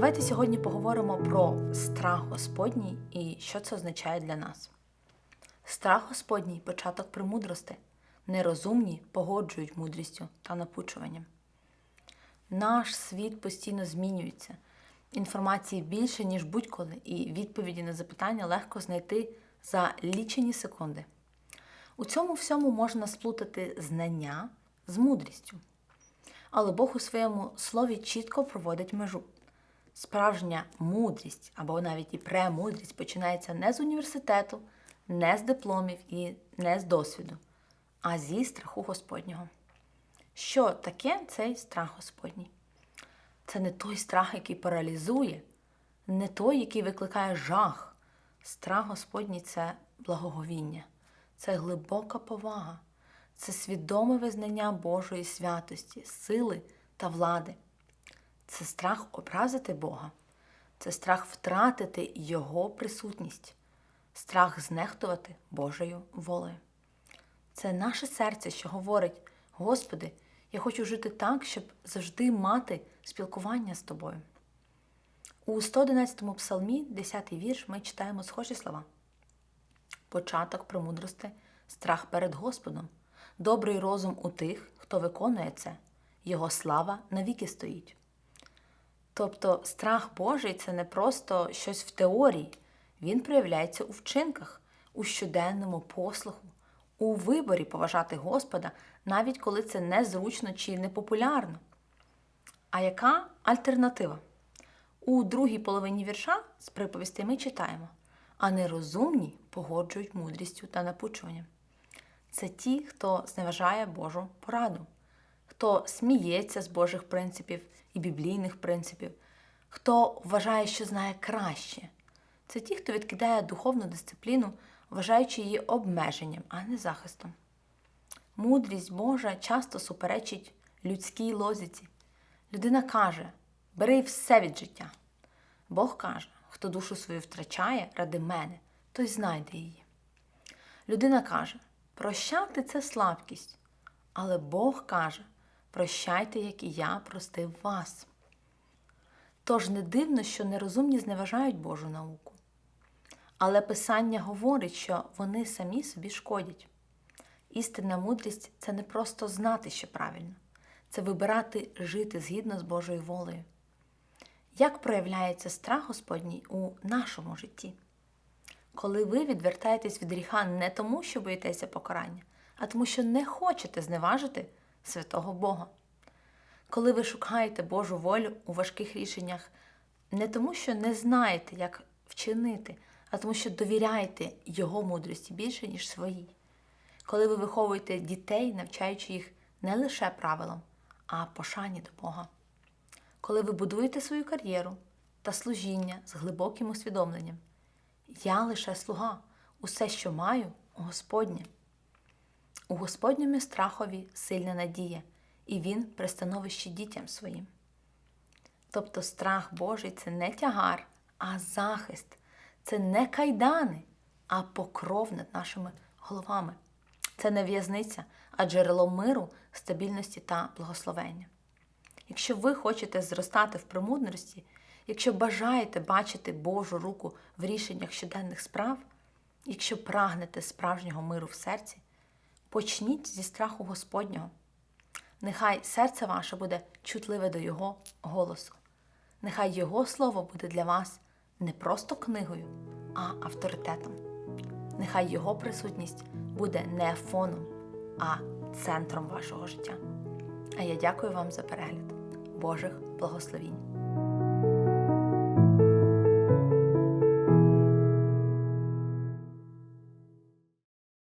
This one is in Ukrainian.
Давайте сьогодні поговоримо про страх Господній і що це означає для нас. Страх Господній початок премудрости. Нерозумні погоджують мудрістю та напучуванням. Наш світ постійно змінюється. Інформації більше, ніж будь-коли, і відповіді на запитання легко знайти за лічені секунди. У цьому всьому можна сплутати знання з мудрістю. Але Бог у своєму слові чітко проводить межу. Справжня мудрість або навіть і премудрість починається не з університету, не з дипломів і не з досвіду, а зі страху Господнього. Що таке цей страх Господній? Це не той страх, який паралізує, не той, який викликає жах. Страх Господній це благоговіння, це глибока повага, це свідоме визнання Божої святості, сили та влади. Це страх образити Бога, це страх втратити Його присутність, страх знехтувати Божою волею. Це наше серце, що говорить: Господи, я хочу жити так, щоб завжди мати спілкування з тобою. У 111 псалмі, 10-й вірш, ми читаємо схожі слова: Початок премудрости, страх перед Господом, добрий розум у тих, хто виконує це, Його слава навіки стоїть. Тобто страх Божий це не просто щось в теорії, він проявляється у вчинках, у щоденному послуху, у виборі поважати Господа, навіть коли це незручно чи непопулярно. А яка альтернатива? У другій половині вірша з приповістей ми читаємо: а нерозумні погоджують мудрістю та напучуванням. Це ті, хто зневажає Божу пораду, хто сміється з Божих принципів і біблійних принципів, хто вважає, що знає краще. Це ті, хто відкидає духовну дисципліну, вважаючи її обмеженням, а не захистом. Мудрість Божа часто суперечить людській лозіці. Людина каже: бери все від життя. Бог каже, хто душу свою втрачає ради мене, той знайде її. Людина каже, прощати це слабкість, але Бог каже, прощайте, як і я простив вас. Тож не дивно, що нерозумні зневажають Божу науку. Але Писання говорить, що вони самі собі шкодять. Істинна мудрість це не просто знати, що правильно, це вибирати жити згідно з Божою волею. Як проявляється страх Господній у нашому житті? Коли ви відвертаєтесь від гріха не тому, що боїтеся покарання, а тому, що не хочете зневажити святого Бога. Коли ви шукаєте Божу волю у важких рішеннях, не тому, що не знаєте, як вчинити, а тому, що довіряєте Його мудрості більше, ніж своїй. Коли ви виховуєте дітей, навчаючи їх не лише правилам, а пошані до Бога. Коли ви будуєте свою кар'єру та служіння з глибоким усвідомленням, я лише слуга, усе, що маю, Господнє. У Господньому страхові сильна надія, і Він при становищі дітям своїм. Тобто страх Божий це не тягар, а захист, це не кайдани, а покров над нашими головами. Це не в'язниця, а джерело миру, стабільності та благословення. Якщо ви хочете зростати в премудрості, якщо бажаєте бачити Божу руку в рішеннях щоденних справ, якщо прагнете справжнього миру в серці, почніть зі страху Господнього. Нехай серце ваше буде чутливе до Його голосу. Нехай Його слово буде для вас не просто книгою, а авторитетом. Нехай Його присутність буде не фоном, а центром вашого життя. А я дякую вам за перегляд. Божих благословінь!